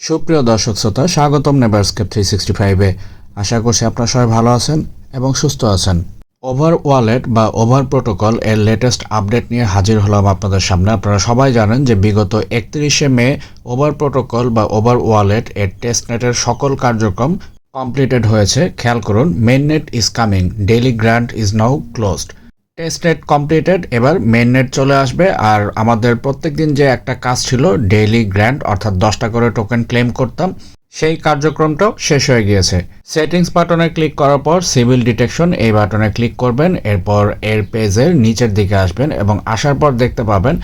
সুপ্রিয় দর্শক শ্রোতা, স্বাগতম নেভারস্কেপ থ্রি সিক্সটি ফাইভে আশা করছি আপনারা সবাই ভালো আছেন এবং সুস্থ আছেন। ওভার ওয়ালেট বা ওভার প্রোটোকল এর লেটেস্ট আপডেট নিয়ে হাজির হলাম আপনাদের সামনে। আপনারা সবাই জানেন যে বিগত একত্রিশে মে ওভার প্রোটোকল বা ওভার ওয়ালেট এর টেস্টনেটের সকল কার্যক্রম কমপ্লিটেড হয়েছে। খেয়াল করুন mainnet is coming daily grant is now closed testnet completed এবার মেন নেট চলে আসবে। আর আমাদের প্রত্যেক দিন যে একটা কাজ ছিল ডেইলি গ্র্যান্ট অর্থাৎ দশটা করে টোকেন ক্লেম করতাম, সেই কার্যক্রমটাও শেষ হয়ে গিয়েছে। সেটিংস বাটনে ক্লিক করার পর সিভিল ডিটেকশন এই বাটনে ক্লিক করবেন, এরপর এর পেজের নিচের দিকে আসবেন এবং আসার পর দেখতে পাবেন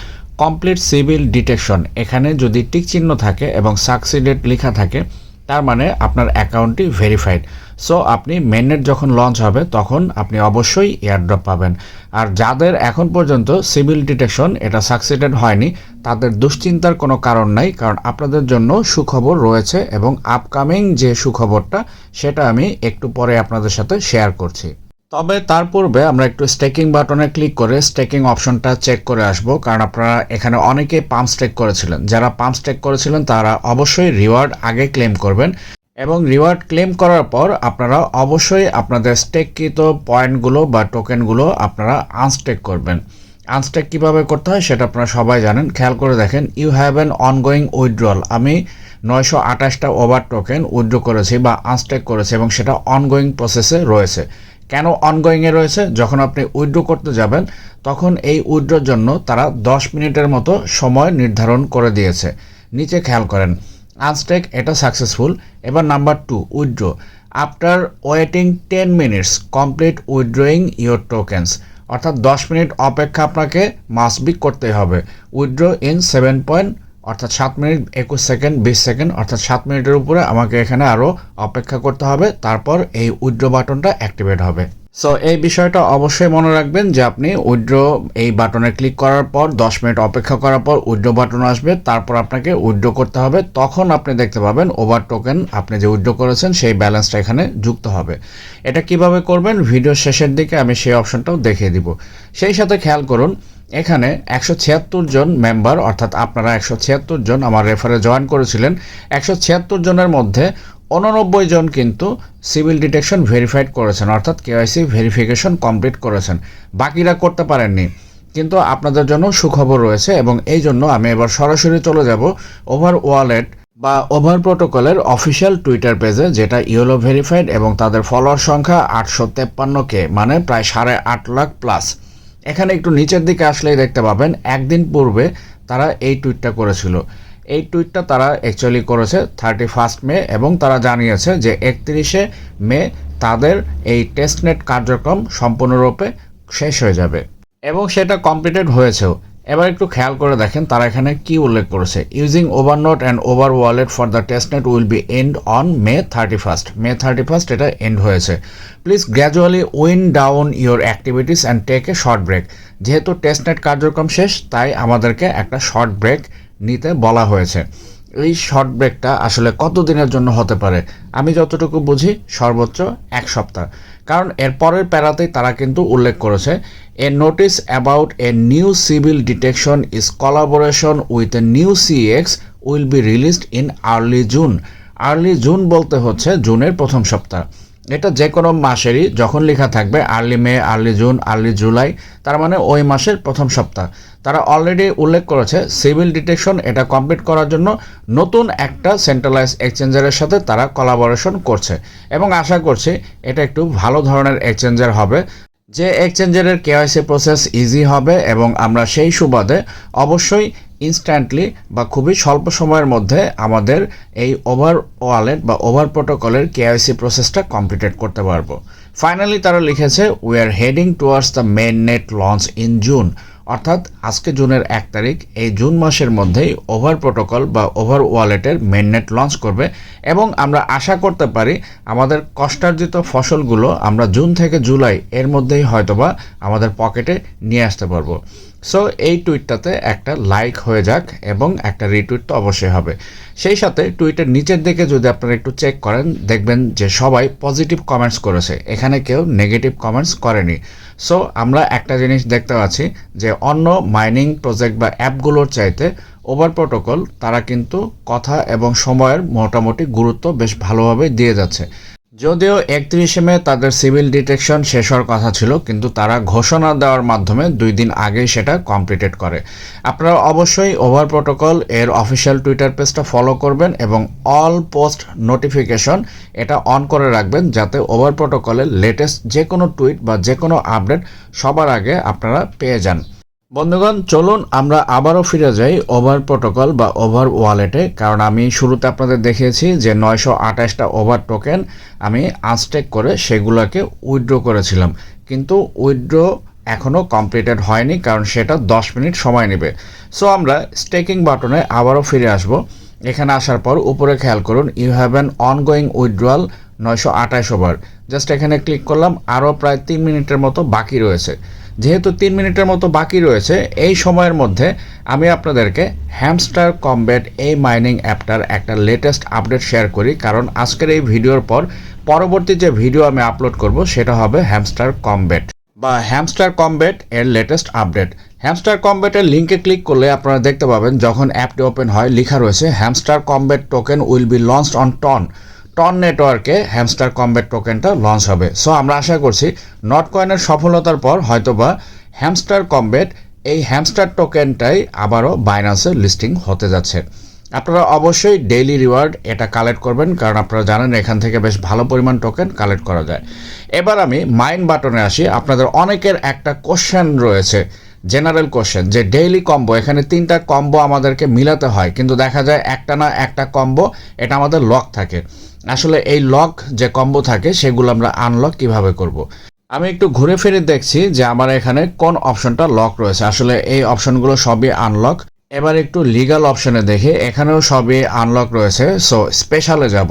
কমপ্লিট সিভিল ডিটেকশন এখানে যদি টিক চিহ্ন থাকে এবং সাকসিডেড লেখা থাকে তার মানে আপনার অ্যাকাউন্টটি ভেরিফাইড। সো আপনি মেননেট যখন লঞ্চ হবে, তখন আপনি অবশ্যই এয়ারড্রপ পাবেন। আর যাদের এখন পর্যন্ত সিভিল ডিটেকশন এটা সাকসেটেড হয়নি, তাদের দুশ্চিন্তার কোনো কারণ নাই, কারণ আপনাদের জন্য সুখবর রয়েছে এবং আপকামিং যে সুখবরটা, সেটা আমি একটু পরে আপনাদের সাথে শেয়ার করছি। তবে তার পূর্বে আমরা একটু স্টেকিং বাটনে ক্লিক করে স্টেকিং অপশনটা চেক করে আসব, কারণ আপনারা এখানে অনেকেই পাম্প স্টেক করেছিলেন। যারা পাম্প স্টেক করেছিলেন, তারা অবশ্যই রিওয়ার্ড আগে ক্লেম করবেন এবং রিওয়ার্ড ক্লেম করার পর আপনারা অবশ্যই আপনাদের স্টেককৃত পয়েন্টগুলো বা টোকেনগুলো আপনারা আনস্টেক করবেন। আনস্টেক কীভাবে করতে হয় সেটা আপনারা সবাই জানেন। খেয়াল করে দেখেন you have an ongoing withdrawal আমি নয়শো আঠাশটা ওভার টোকেন উইথড্র করেছি বা আনস্টেক করেছি এবং সেটা অনগোয়িং প্রসেসে রয়েছে। কেন অনগোয়িংয়ে রয়েছে? যখন আপনি উইথড্র করতে যাবেন, তখন এই উইথড্রোর জন্য তারা দশ মিনিটের মতো সময় নির্ধারণ করে দিয়েছে। নিচে খেয়াল করেন আনস্টেক এটা সাকসেসফুল এবার number two withdraw after waiting ten minutes complete withdrawing your tokens অর্থাৎ দশ মিনিট অপেক্ষা আপনাকে মাস্ট বি করতে হবে। উইথড্র ইন সেভেন পয়েন্ট অর্থাৎ সাত মিনিট, একুশ সেকেন্ড, বিশ সেকেন্ড, অর্থাৎ সাত মিনিটের উপরে আমাকে এখানে আরও অপেক্ষা করতে হবে, তারপর এই উইড্রো বাটনটা অ্যাক্টিভেট হবে। সো এই বিষয়টা অবশ্যই মনে রাখবেন যে আপনি উইথড্র এই বাটনে ক্লিক করার পর, দশ মিনিট অপেক্ষা করার পর উইথড্র বাটন আসবে, তারপর আপনাকে উইথড্র করতে হবে। তখন আপনি দেখতে পাবেন ওভার টোকেন, আপনি যে উইথড্র করেছেন সেই ব্যালেন্সটা এখানে যুক্ত হবে। এটা কীভাবে করবেন? ভিডিও শেষের দিকে আমি সেই অপশনটাও দেখিয়ে দিব। সেই সাথে খেয়াল করুন এখানে একশো ছিয়াত্তর জন মেম্বার অর্থাৎ আপনারা একশো ছিয়াত্তর জন আমার রেফারে জয়েন করেছিলেন। একশো ছিয়াত্তর জনের মধ্যে উননব্বই জন কিন্তু সিভিল ডিটেকশন ভেরিফাইড করেছেন, অর্থাৎ কেওয়াইসি ভেরিফিকেশন কমপ্লিট করেছেন। বাকিরা করতে পারেননি। কিন্তু আপনাদের জন্য সুখবর রয়েছে এবং এই জন্য আমি এবার সরাসরি চলে যাব ওভার ওয়ালেট বা ওভার প্রোটোকলের অফিসিয়াল টুইটার পেজে যেটা ইয়েলো ভেরিফাইড এবং তাদের ফলোয়ার সংখ্যা আটশো তেপ্পান্ন কে মানে প্রায় সাড়ে আট লাখ প্লাস এখানে একটু নিচের দিকে আসলেই দেখতে পাবেন, একদিন পূর্বে তারা এই টুইটটা করেছিল। এই টুইটটা তারা অ্যাকচুয়ালি করেছে থার্টি ফার্স্ট মে এবং তারা জানিয়েছে যে একত্রিশে মে তাদের এই টেস্টনেট কার্যক্রম সম্পূর্ণরূপে শেষ হয়ে যাবে এবং সেটা কমপ্লিটেড হয়েছেও। এবার একটু খেয়াল করে দেখেন, তারা এখানে কি উল্লেখ করেছে? Using OverNode and over wallet for the testnet will be end on May thirty first May thirty first এটা এন্ড হয়েছে। Please gradually wind down your activities and take a short break যেহেতু টেস্টনেট কার্যক্রম শেষ, তাই আমাদেরকে একটা short break নিতে বলা হয়েছে। এই শর্ট ব্রেকটা আসলে কত দিনের জন্য হতে পারে? আমি যতটুকু বুঝি, সর্বোচ্চ এক সপ্তাহ। কারণ এর পরের প্যারাতেই তারা কিন্তু উল্লেখ করেছে a notice about a new civil detection is collaboration with a new CX will be released in early June early June বলতে হচ্ছে জুনের প্রথম সপ্তাহ। এটা যে কোনো মাসেরই, যখন লেখা থাকবে early May early June early July তার মানে ওই মাসের প্রথম সপ্তাহ। তারা অলরেডি উল্লেখ করেছে সিভিল ডিটেকশন এটা কমপ্লিট করার জন্য নতুন একটা সেন্ট্রালাইজ এক্সচেঞ্জারের সাথে তারা কলাবোরেশন করছে। এবং আশা করছি এটা একটু ভালো ধরনের এক্সচেঞ্জার হবে, যে এক্সচেঞ্জারের কেওয়াইসি প্রসেস ইজি হবে এবং আমরা সেই সুবাদে অবশ্যই ইনস্ট্যান্টলি বা খুবই স্বল্প সময়ের মধ্যে আমাদের এই ওভার ওয়ালেট বা ওভার প্রোটোকলের কেওয়াইসি প্রসেসটা কমপ্লিটেড করতে পারব। ফাইনালি তারা লিখেছে we are heading towards the mainnet launch in June অর্থাৎ আজকে জুনের এক তারিখ, এই জুন মাসের মধ্যেই ওভার প্রোটোকল বা ওভার ওয়ালেটের মেননেট লঞ্চ করবে এবং আমরা আশা করতে পারি আমাদের কষ্টার্জিত ফসলগুলো আমরা জুন থেকে জুলাই এর মধ্যেই হয়তোবা আমাদের পকেটে নিয়ে আসতে পারব। সো এই টুইটটাতে একটা লাইক হয়ে যাক এবং একটা রিটুইট তো অবশ্যই হবে। সেই সাথে টুইটের নিচের দিকে যদি আপনারা একটু চেক করেন, দেখবেন যে সবাই পজিটিভ কমেন্টস করেছে। এখানে কেউ নেগেটিভ কমেন্টস করেনি। সো আমরা একটা জিনিস দেখতে পাচ্ছি যে অন্য মাইনিং প্রজেক্ট বা অ্যাপগুলোর চাইতে ওভার প্রোটোকল তারা কিন্তু কথা এবং সময়ের মোটামুটি গুরুত্ব বেশ ভালোভাবে দিয়ে যাচ্ছে। যদিও একত্রিশে মে তাদের সিভিল ডিটেকশন শেষ হওয়ার কথা ছিল, কিন্তু তারা ঘোষণা দেওয়ার মাধ্যমে দুই দিন আগেই সেটা কমপ্লিটেড করে। আপনারা অবশ্যই ওভার প্রোটোকল এর অফিসিয়াল টুইটার পেজটা ফলো করবেন এবং অল পোস্ট নোটিফিকেশন এটা অন করে রাখবেন যাতে ওভার প্রোটোকলের লেটেস্ট যে কোনো টুইট বা যে কোনো আপডেট সবার আগে আপনারা পেয়ে যান। বন্ধুগণ, চলুন আমরা আবারও ফিরে যাই ওভার প্রোটোকল বা ওভার ওয়ালেটে কারণ আমি শুরুতে আপনাদের দেখিয়েছি যে নয়শো আঠাশটা ওভার টোকেন আমি আনস্টেক করে সেগুলোকে উইথড্র করেছিলাম। কিন্তু উইথড্র এখনও কমপ্লিটেড হয়নি, কারণ সেটা দশ মিনিট সময় নেবে। সো আমরা স্টেকিং বাটনে আবারও ফিরে আসব। এখানে আসার পর উপরে খেয়াল করুন you have an ongoing withdrawal নয়শো আঠাশ ওভার জাস্ট এখানে ক্লিক করলাম, আরও প্রায় তিন মিনিটের মতো বাকি রয়েছে। যেহেতু তিন মিনিটের মতো বাকি রয়েছে, এই সময়ের মধ্যে আমি আপনাদেরকে হ্যামস্টার কমব্যাট এই মাইনিং অ্যাপটার একটা লেটেস্ট আপডেট শেয়ার করি, কারণ আজকের এই ভিডিওর পর পরবর্তী যে ভিডিও আমি আপলোড করব, সেটা হবে হ্যামস্টার কমব্যাট বা হ্যামস্টার কমব্যাট এর লেটেস্ট আপডেট হ্যামস্টার কমব্যাটের লিঙ্কে ক্লিক করলে আপনারা দেখতে পাবেন, যখন অ্যাপটি ওপেন হয়, লেখা রয়েছে Hamster Kombat token will be launched on TON TON নেটওয়ার্কে হ্যামস্টার কমব্যাট টোকেনটা লঞ্চ হবে। সো আমরা আশা করছি নট কয়েনের সফলতার পর হয়তোবা হ্যামস্টার কমব্যাট এই হ্যামস্টার টোকেনটাই আবারও বাইনান্সে লিস্টিং হতে যাচ্ছে। আপনারা অবশ্যই ডেইলি রিওয়ার্ড এটা কালেক্ট করবেন, কারণ আপনারা জানেন এখান থেকে বেশ ভালো পরিমাণ টোকেন কালেক্ট করা যায়। এবার আমি মাইন বাটনে আসি। আপনাদের অনেকের একটা কোশ্চেন রয়েছে জেনারেল কোশ্চেন যে ডেইলি কম্বো এখানে তিনটা কম্বো আমাদেরকে মিলাতে হয়, কিন্তু দেখা যায় একটা না একটা কম্বো এটা আমাদের লক থাকে। আসলে এই লক যে কম্বো থাকে, সেগুলো আমরা আনলক কীভাবে করব। আমি একটু ঘুরে ফিরে দেখছি যে আমার এখানে কোন অপশনটা লক রয়েছে। আসলে এই অপশনগুলো সবই আনলক এবার একটু লিগাল অপশনে দেখে। এখানেও সবই আনলক রয়েছে। সো স্পেশালে যাব।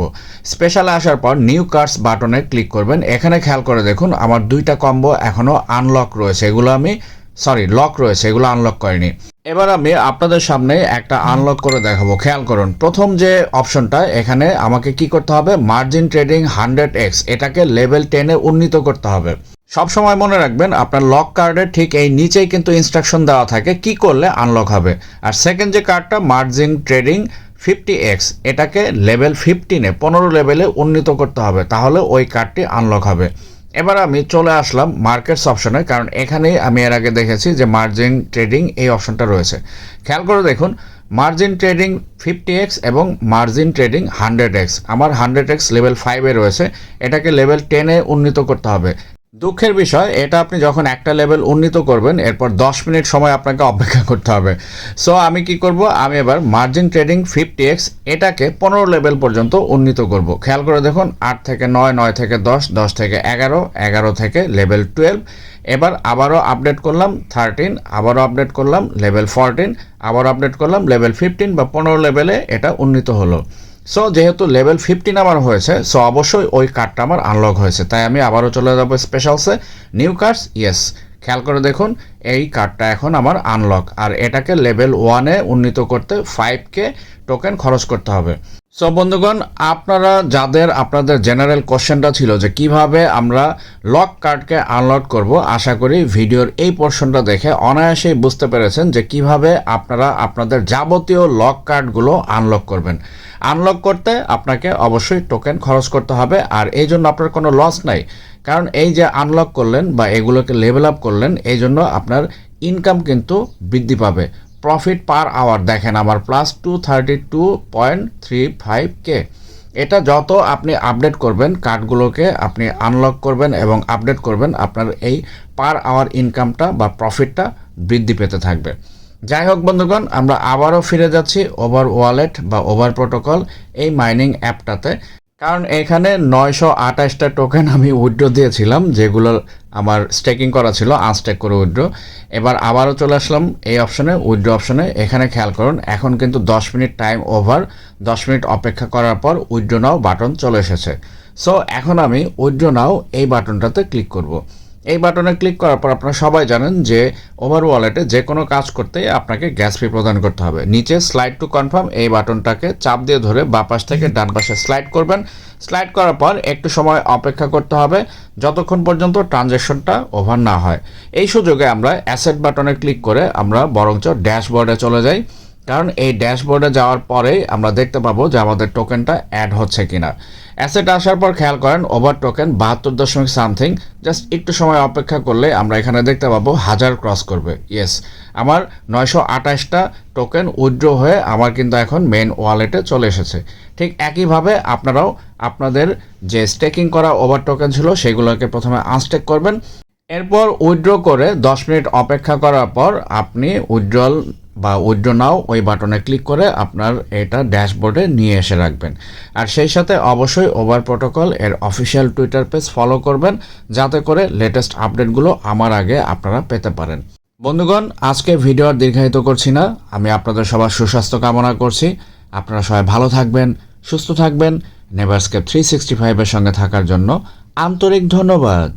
স্পেশালে আসার পর নিউ কার্ডস বাটনে ক্লিক করবেন। এখানে খেয়াল করে দেখুন, আমার দুইটা কম্বো এখনও আনলক রয়েছে। এগুলো আমি সরি লক রয়েছে, এগুলো আনলক করিনি। এবার আমি আপনাদের সামনে একটা আনলক করে দেখাবো, খেয়াল করুন। প্রথম যে অপশনটা এখানে আমাকে কি করতে হবে? মার্জিন ট্রেডিং হান্ড্রেড এক্স এটাকে লেভেল টেনে উন্নীত করতে হবে। সব সময় মনে রাখবেন, আপনার লক কার্ডের ঠিক এই নিচেই কিন্তু ইনস্ট্রাকশন দেওয়া থাকে কি করলে আনলক হবে। আর সেকেন্ড যে কার্ডটা মার্জিন ট্রেডিং ফিফটি এক্স এটাকে লেভেল ফিফটিনে পনেরো লেভেলে উন্নীত করতে হবে, তাহলে ওই কার্ডটি আনলক হবে। এবার আমি চলে আসলাম মার্কেটস অপশনে কারণ এখানে আমি এর আগে দেখেছি যে মার্জিন ট্রেডিং এই অপশনটা রয়েছে। খেয়াল করে দেখুন মার্জিন ট্রেডিং ফিফটি এক্স এবং মার্জিন ট্রেডিং হান্ড্রেড এক্স আমার হান্ড্রেড এক্স লেভেল ফাইভে রয়েছে, এটাকে লেভেল টেনে উন্নীত করতে হবে। দুঃখের বিষয়, এটা আপনি যখন একটা লেভেল উন্নীত করবেন, এরপর দশ মিনিট সময় আপনাকে অপেক্ষা করতে হবে। সো আমি কি করব? আমি এবার মার্জিন ট্রেডিং ফিফটি এক্স এটাকে পনেরো লেভেল পর্যন্ত উন্নীত করব। খেয়াল করে দেখুন, আট থেকে নয় নয় থেকে দশ দশ থেকে এগারো এগারো থেকে লেভেল টুয়েলভ এবার আবারও আপডেট করলাম থার্টিন আবারও আপডেট করলাম লেভেল ফোরটিন আবার আপডেট করলাম লেভেল ফিফটিন বা পনেরো লেভেলে এটা উন্নীত হলো। সো যেহেতু লেভেল ফিফটিন আমার হয়েছে সো অবশ্যই ওই কার্ডটা আমার আনলক হয়েছে। তাই আমি আবারও চলে যাব স্পেশালসে নিউ কার্ডস ইয়েস খেয়াল করে দেখুন, এই কার্ডটা এখন আমার আনলক আর এটাকে লেভেল ওয়ানে উন্নীত করতে ফাইভকে টোকেন খরচ করতে হবে। সো বন্ধুগণ, আপনারা যাদের, আপনাদের জেনারেল কোশ্চেনটা ছিল যে কীভাবে আমরা লক কার্ডকে আনলক করব, আশা করি ভিডিওর এই পোর্শনটা দেখে অনায়াসেই বুঝতে পেরেছেন যে কীভাবে আপনারা আপনাদের যাবতীয় লক কার্ডগুলো আনলক করবেন। আনলক করতে আপনাকে অবশ্যই টোকেন খরচ করতে হবে, আর এই জন্য আপনার কোনো লস নাই। কারণ এই যে আনলক করলেন বা এগুলোকে লেভেল আপ করলেন, এই জন্য আপনার ইনকাম কিন্তু বৃদ্ধি পাবে। প্রফিট পার আওয়ার, দেখেন আমার plus two thirty two point three five K এটা যত আপনি আপডেট করবেন কার্ডগুলোকে আপনি আনলক করবেন এবং আপডেট করবেন, আপনার এই পার আওয়ার ইনকামটা বা প্রফিটটা বৃদ্ধি পেতে থাকবে। যাই হোক বন্ধুগণ, আমরা আবারও ফিরে যাচ্ছি ওভার ওয়ালেট বা ওভার প্রোটোকল এই মাইনিং অ্যাপটাতে কারণ এখানে নয়শো আঠাশটা টোকেন আমি উইড্রো দিয়েছিলাম, যেগুলো আমার স্টেকিং করা ছিল আনস্টেক করে উইড্রো এবার আবারও চলে আসলাম এই অপশনে উইড্রো অপশনে এখানে খেয়াল করুন, এখন কিন্তু দশ মিনিট টাইম ওভার দশ মিনিট অপেক্ষা করার পর উইড্রো নাও বাটন চলে এসেছে। সো এখন আমি উইড্রো নাও এই বাটনটাতে ক্লিক করব। এই বাটনে ক্লিক করার পর আপনারা সবাই জানেন যে ওভার ওয়ালেটে যে কোনো কাজ করতে আপনাকে গ্যাস ফি প্রদান করতে হবে। নিচে স্লাইড টু কনফার্ম, এই বাটনটাকে চাপ দিয়ে ধরে বা পাশ থেকে ডান পাশে স্লাইড করবেন। স্লাইড করার পর একটু সময় অপেক্ষা করতে হবে যতক্ষণ পর্যন্ত ট্রানজ্যাকশনটা ওভার না হয়। এই সুযোগে আমরা অ্যাসেট বাটনে ক্লিক করে আমরা বরঞ্চ ড্যাশবোর্ডে চলে যাই। কারণ এই ড্যাশবোর্ডে যাওয়ার পরেই আমরা দেখতে পাবো যে আমাদের টোকেনটা অ্যাড হচ্ছে কিনা। অ্যাসেট আসার পর খেয়াল করেন ওভার টোকেন বাহাত্তর দশমিক সামথিং জাস্ট একটু সময় অপেক্ষা করলে আমরা এখানে দেখতে পাবো হাজার ক্রস করবে। ইয়েস আমার নয়শো আঠাশটা টোকেন উইথড্র হয়ে আমার কিন্তু এখন মেন ওয়ালেটে চলে এসেছে। ঠিক একইভাবে আপনারাও আপনাদের যে স্টেকিং করা ওভার টোকেন ছিল সেগুলোকে প্রথমে আনস্টেক করবেন। এরপর উইথড্র করে দশ মিনিট অপেক্ষা করার পর আপনি উইথড্রল বা উইথড্র নাও, ওই বাটনে ক্লিক করে আপনার এটা ড্যাশবোর্ডে নিয়ে এসে রাখবেন। আর সেই সাথে অবশ্যই ওভার প্রোটোকল এর অফিসিয়াল টুইটার পেজ ফলো করবেন, যাতে করে লেটেস্ট আপডেটগুলো আমার আগে আপনারা পেতে পারেন। বন্ধুগণ, আজকে ভিডিও আর দীর্ঘায়িত করছি না। আমি আপনাদের সবার সুস্বাস্থ্য কামনা করছি। আপনারা সবাই ভালো থাকবেন, সুস্থ থাকবেন নেভারস্কেপ থ্রি সিক্সটি ফাইভের সঙ্গে থাকার জন্য আন্তরিক ধন্যবাদ।